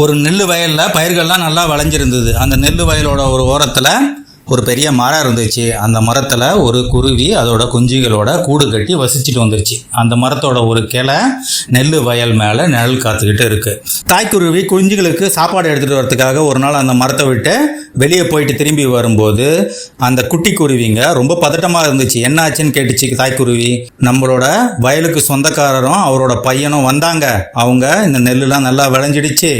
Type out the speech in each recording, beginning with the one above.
ஒரு நெல் வயலில் பயிர்கள்லாம் நல்லா விளைஞ்சிருந்தது. அந்த நெல் வயலோட ஒரு ஓரத்தில் ஒரு பெரிய மரம் இருந்துச்சு. அந்த மரத்தில் ஒரு குருவி அதோட குஞ்சுகளோட கூடு கட்டி வசிச்சுட்டு வந்துருச்சு. அந்த மரத்தோட ஒரு கிளை நெல் வயல் மேலே நிழல் காத்துக்கிட்டு இருக்குது தாய்க்குருவி குஞ்சுகளுக்கு சாப்பாடு எடுத்துகிட்டு வரதுக்காக ஒரு நாள் அந்த மரத்தை விட்டு வெளியே போயிட்டு திரும்பி வரும்போது அந்த குட்டி குருவிங்க ரொம்ப பதட்டமாக இருந்துச்சு. என்ன ஆச்சுன்னு கேட்டுச்சு தாய்க்குருவி நம்மளோட வயலுக்கு சொந்தக்காரரும் அவரோட பையனும் வந்தாங்க. அவங்க இந்த நெல்லுலாம் நல்லா விளைஞ்சிடுச்சு.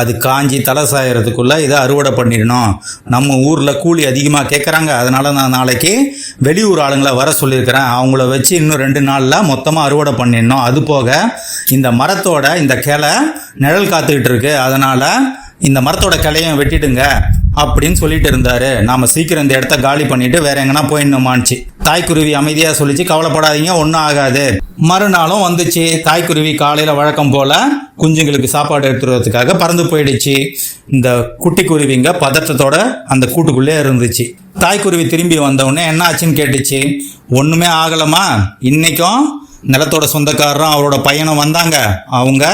அது காஞ்சி தலை சாயறதுக்குள்ளே இதை அறுவடை பண்ணிடணும். நம்ம ஊரில் கூலி அதிகமாக கேட்குறாங்க அதனால் நான் நாளைக்கு வெளியூர் ஆளுங்களை வர சொல்லியிருக்கிறேன். அவங்கள வச்சு இன்னும் ரெண்டு நாளில் மொத்தமாக அறுவடை பண்ணிடணும். அது போக இந்த மரத்தோட இந்த கிளை நிழல் காத்துக்கிட்டு இருக்கு. அதனால் இந்த மரத்தோட கிளையும் வெட்டிடுங்க அப்படின்னு சொல்லிட்டு இருந்தாரு. நாம சீக்கிரம் இந்த இடத்த காலி பண்ணிட்டு வேற எங்கன்னா போயிடணுமான்ச்சு தாய்க்குருவி அமைதியாக சொல்லிச்சு கவலைப்படாதீங்க ஒன்றும் ஆகாது. மறுநாளும் வந்துச்சு தாய்க்குருவி காலையில் வழக்கம் போல் குஞ்சுங்களுக்கு சாப்பாடு எடுத்துறதுக்காக பறந்து போயிடுச்சு. இந்த குட்டி குருவிங்க பதட்டத்தோட அந்த கூட்டுக்குள்ளே இருந்துச்சு. தாய்க்குருவி திரும்பி வந்தவுடனே என்ன ஆச்சுன்னு கேட்டுச்சு. ஒன்றுமே ஆகலமா? இன்றைக்கும் நிலத்தோட சொந்தக்காரரும் அவரோட பையனும் வந்தாங்க. அவங்க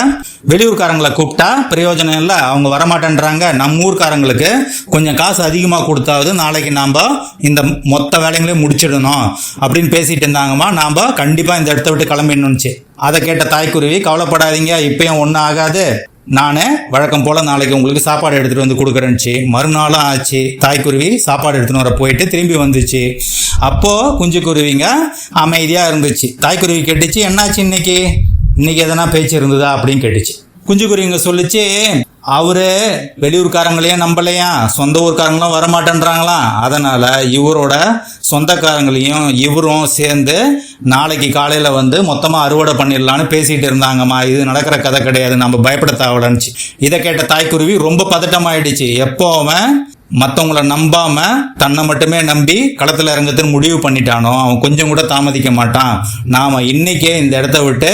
வெளியூர்காரங்களை கூப்பிட்டா பிரயோஜனம் இல்லை அவங்க வரமாட்டேன்றாங்க. நம்ம ஊர்க்காரங்களுக்கு கொஞ்சம் காசு அதிகமாக கொடுத்தாவது நாளைக்கு நாம் இந்த மொத்த வேலைங்களையும் முடிச்சிடணும் அப்படின்னு பேசிகிட்டு இருந்தாங்கம்மா. நாம் கண்டிப்பாக இந்த இடத்த விட்டு கிளம்பிடணுச்சு அதை கேட்ட தாய்க்குருவி கவலைப்படாதீங்க இப்பயும் ஒன்றும் ஆகாது. நான் வழக்கம் போல் நாளைக்கு உங்களுக்கு சாப்பாடு எடுத்துகிட்டு வந்து கொடுக்குறேன்னுச்சு மறுநாளும் ஆச்சு. தாய்க்குருவி சாப்பாடு எடுத்துன்னு வர போயிட்டு திரும்பி வந்துச்சு. அப்போது குஞ்சு குருவிங்க அமைதியாக இருந்துச்சு. தாய்க்குருவி கேட்டுச்சு என்னாச்சு இன்னைக்கு? இன்னைக்கு எதனா பேச்சு இருந்ததா? அப்படின்னு கேட்டுச்சு. குஞ்சு குருவிங்க சொல்லுச்சு அவரு வெளியூர்காரங்களையும் நம்பலையா? சொந்த ஊர்க்காரங்களும் வரமாட்டேன்றாங்களாம் அதனால இவரோட சொந்தக்காரங்களையும் இவரும் சேர்ந்து நாளைக்கு காலையில் வந்து மொத்தமாக அறுவடை பண்ணிடலான்னு பேசிகிட்டு இருந்தாங்கம்மா. இது நடக்கிற கதை கிடையாது. நம்ம பயப்பட தேவலன்னுச்சு இதை கேட்ட தாய்க்குருவி ரொம்ப பதட்டமாயிடுச்சு. எப்போ அவன் மற்றவங்கள நம்பாம தன்னை மட்டுமே நம்பி களத்தில் இறங்கத்துன்னு முடிவு பண்ணிட்டானோ அவன் கொஞ்சம் கூட தாமதிக்க மாட்டான். நாம இன்னைக்கே இந்த இடத்த விட்டு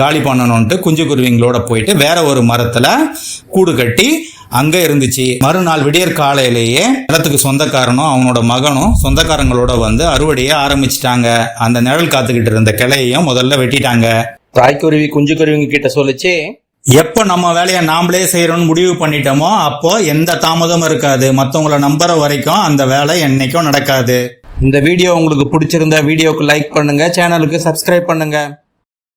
காலி பண்ணணும்ன்ட்டு குஞ்சு குருவிங்களோட போயிட்டு வேற ஒரு மரத்தில் கூடு கட்டி அங்கே இருந்துச்சு. மறுநாள் விடியற் காலையிலேயே நிலத்துக்கு சொந்தக்காரனும் அவனோட மகனும் சொந்தக்காரங்களோட வந்து அறுவடையை ஆரம்பிச்சிட்டாங்க. அந்த நிழல் காத்துக்கிட்டு இருந்த கிளையையும் முதல்ல வெட்டிட்டாங்க. தாய்க்குருவி குஞ்சு குருவிங்க கிட்ட சொல்லிச்சு எப்போ நம்ம வேலையை நாமளே செய்யறோம்னு முடிவு பண்ணிட்டோமோ அப்போ எந்த தாமதமும் இருக்காது. மற்றவங்கள நம்புற வரைக்கும் அந்த வேலை என்னைக்கும் நடக்காது. இந்த வீடியோ உங்களுக்கு பிடிச்சிருந்தா வீடியோக்கு லைக் பண்ணுங்க சேனலுக்கு சப்ஸ்கிரைப் பண்ணுங்க.